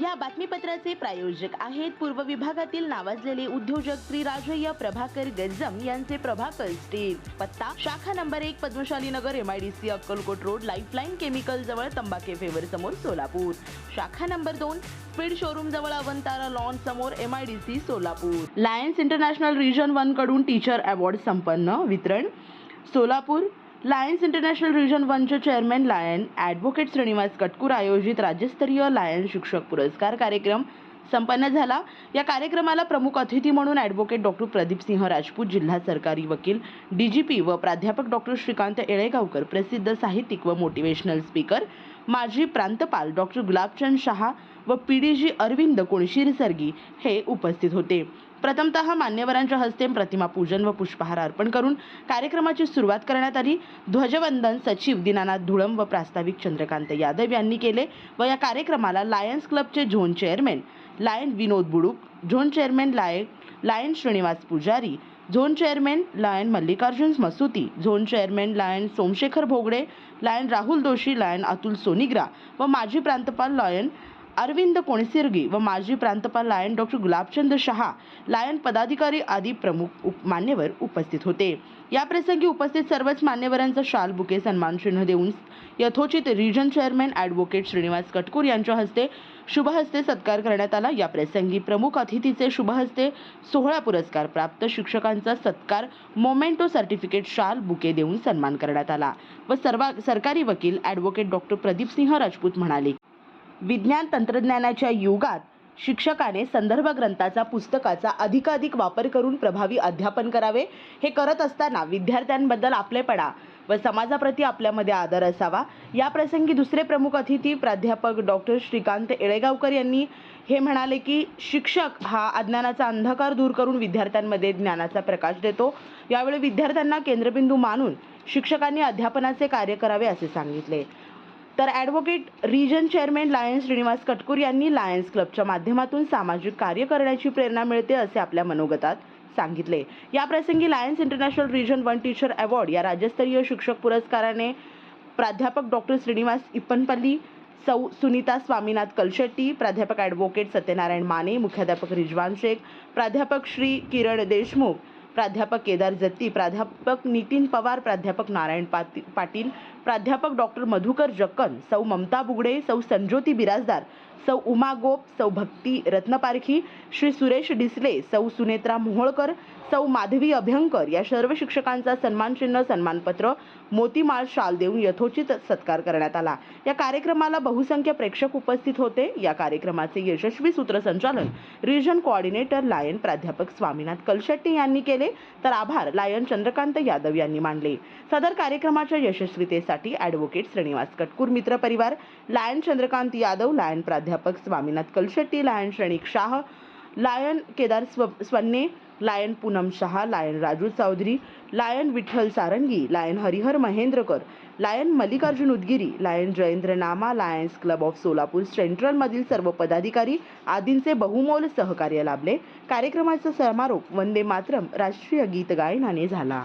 या बातमीपत्राचे प्रायोजक आहेत पूर्व विभागातील नावाजलेले उद्योजक श्री राजय्य प्रभाकर गज्जम यांचे प्रभाकर स्टील पत्ता शाखा नंबर एक Padmashali Nagar M I D C Akkalkot road lifeline chemical जवळ तंबाखे फेवर समोर सोलापूर. शाखा नंबर दोन स्पीड शोरूम जवळ अवंतारा लॉन समोर सी सोलापूर. लायन्स इंटरनॅशनल रिजन वनकडून टीचर अवॉर्ड संपन्न वितरण. Solapur Lions International region वनचे chairman lion advocate Shrinivas Katkur आयोजित राज्यस्तरीय लायन शिक्षक पुरस्कार कार्यक्रम संपन्न झाला. या कार्यक्रमाला प्रमुख अतिथी म्हणून ॲडव्होकेट डॉक्टर प्रदीप सिंह राजपूत जिल्हा सरकारी वकील डी जी पी व प्राध्यापक डॉक्टर श्रीकांत येळेगावकर प्रसिद्ध साहित्यिक व मोटिवेशनल स्पीकर माजी प्रांतपाल डॉक्टर गुलाबचंद शहा व P D G Arvind Kunshirsargi हे उपस्थित होते. प्रथमतः मान्यवरांच्या हस्ते प्रतिमा पूजन व पुष्पहार अर्पण करून कार्यक्रमाची सुरुवात करण्यात आली. ध्वजवंदन सचिव दीनानाथ धुळम व प्रास्ताविक चंद्रकांत यादव यांनी केले व या कार्यक्रमाला लायन्स क्लबचे zone chairman lion Vinod Buduk zone chairman लाय lion Shrinivas Pujari zone chairman lion Mallikarjun Masuti zone chairman lion Somshekhar Bhogade lion Rahul Doshi lion Atul Sonigra व माजी प्रांतपाल लायन अरविंद कोणसिरगी व माजी प्रांतपाल lion doctor Gulabchand Shah lion पदाधिकारी आदी प्रमुख उप मान्यवर उपस्थित होते. या प्रसंगी उपस्थित सर्वच मान्यवरांचा शाल बुके सन्मान चिन्ह देऊन यथोचित region chairman advocate Shrinivas Katkur यांच्या हस्ते शुभहस्ते सत्कार करण्यात आला. या प्रसंगी प्रमुख अतिथीचे शुभहस्ते सोहळा पुरस्कार प्राप्त. शिक्षकांचा सत्कार मोमेंटो सर्टिफिकेट शाल बुके देऊन सन्मान करण्यात आला व सर्व सरकारी वकील ॲडव्होकेट डॉक्टर प्रदीपसिंह राजपूत म्हणाले. विज्ञान तंत्रज्ञानाच्या युगात शिक्षकाने संदर्भ ग्रंथाचा पुस्तकाचा अधिकाधिक वापर करून प्रभावी अध्यापन करावे. हे करत असताना विद्यार्थ्यांबद्दल आपलेपणा व समाजाप्रती आपल्यामध्ये आदर असावा. या प्रसंगी दुसरे प्रमुख अतिथी प्राध्यापक डॉक्टर श्रीकांत येळेगावकर यांनी हे म्हणाले की शिक्षक हा अज्ञानाचा अंधकार दूर करून विद्यार्थ्यांमध्ये ज्ञानाचा प्रकाश देतो. यावेळी विद्यार्थ्यांना केंद्रबिंदू मानून शिक्षकांनी अध्यापनाचे कार्य करावे असे सांगितले. तर advocate region chairman Lions Shrinivas Katkur यांनी लायन्स क्लबच्या माध्यमातून सामाजिक कार्य करण्याची प्रेरणा मिळते असे आपल्या मनोगतात सांगितले. या प्रसंगी Lions International region one teacher award या राज्यस्तरीय शिक्षक पुरस्काराने प्राध्यापक डॉक्टर श्रीनिवास इप्पनपल्ली सौ सुनीता स्वामीनाथ कलशेट्टी प्राध्यापक ॲडव्होकेट सत्यनारायण माने मुख्याध्यापक रिजवान शेख प्राध्यापक श्री किरण देशमुख प्राध्यापक केदार जत्ती प्राध्यापक नितीन पवार प्राध्यापक नारायण पाती पाटील प्राध्यापक डॉक्टर मधुकर जक्कन सौ ममता बुगडे सौ संज्योती बिराजदार सौ उमा गोप सौ भक्ती रत्नपारखी श्री सुरेश डिसले सौ सुनेत्रा मोहोळकर सौ माधवी अभ्यंकर या सर्व शिक्षकांचा सन्मानचिन्ह सन्मानपत्र मोतीमाळ शाल देऊन यथोचित सत्कार करण्यात आला. या कार्यक्रमाला बहुसंख्य प्रेक्षक उपस्थित होते. या कार्यक्रमाचे यशस्वी सूत्रसंचालन रिजन कोऑर्डिनेटर लायन प्राध्यापक स्वामीनाथ कलशेट्टी यांनी केले. तर आभार. लायन चंद्रकांत यादव यांनी मानले. सदर कार्यक्रमाच्या यशस्वीतेसाठी ॲडव्होकेट श्रीनिवास कटकूर मित्र परिवार लायन चंद्रकांत यादव लायन प्राध्यापक स्वामीनाथ कलशेट्टी लायन श्रेणिक शाह लायन केदार स्व Swanne lion Poonam Shah lion Raju Chaudhari lion Vitthal Sarangi lion Harihar Mahendrakar lion Mallikarjun Udgiri lion Jayendra Nama Lions club of Solapur सेंट्रलमधील सर्व पदाधिकारी आदींचे बहुमोल सहकार्य लाभले. कार्यक्रमाचा समारोप वंदे मातरम राष्ट्रीय गीत गायनाने झाला.